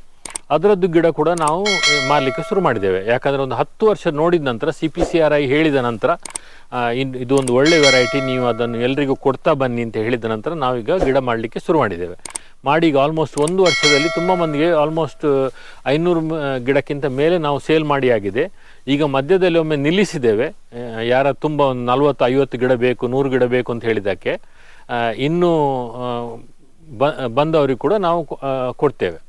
Speaker 1: ಅದರದ್ದು ಗಿಡ ಕೂಡ ನಾವು ಮಾರಲಿಕ್ಕೆ ಶುರು ಮಾಡಿದ್ದೇವೆ. ಯಾಕಂದರೆ ಒಂದು ಹತ್ತು ವರ್ಷ ನೋಡಿದ ನಂತರ C P C R I ಹೇಳಿದ ನಂತರ ಇದು ಒಂದು ಒಳ್ಳೆ ವೆರೈಟಿ ನೀವು ಅದನ್ನು ಎಲ್ಲರಿಗೂ ಕೊಡ್ತಾ ಬನ್ನಿ ಅಂತ ಹೇಳಿದ ನಂತರ ನಾವೀಗ ಗಿಡ ಮಾಡಲಿಕ್ಕೆ ಶುರು ಮಾಡಿದ್ದೇವೆ. ಮಾಡಿ ಈಗ ಆಲ್ಮೋಸ್ಟ್ ಒಂದು ವರ್ಷದಲ್ಲಿ ತುಂಬ ಮಂದಿಗೆ ಆಲ್ಮೋಸ್ಟ್ ಐನೂರು ಗಿಡಕ್ಕಿಂತ ಮೇಲೆ ನಾವು ಸೇಲ್ ಮಾಡಿ ಆಗಿದೆ. ಈಗ ಮಧ್ಯದಲ್ಲಿ ಒಮ್ಮೆ ನಿಲ್ಲಿಸಿದ್ದೇವೆ. ಯಾರ ತುಂಬ ಒಂದು ನಲ್ವತ್ತು, ಐವತ್ತು ಗಿಡ ಬೇಕು, ನೂರು ಗಿಡ ಬೇಕು ಅಂತ ಹೇಳಿದ್ದಕ್ಕೆ ಇನ್ನೂ ಬ, ಬಂದವರಿಗೆ ಕೂಡ ನಾವು ಕೊಡ್ತೇವೆ.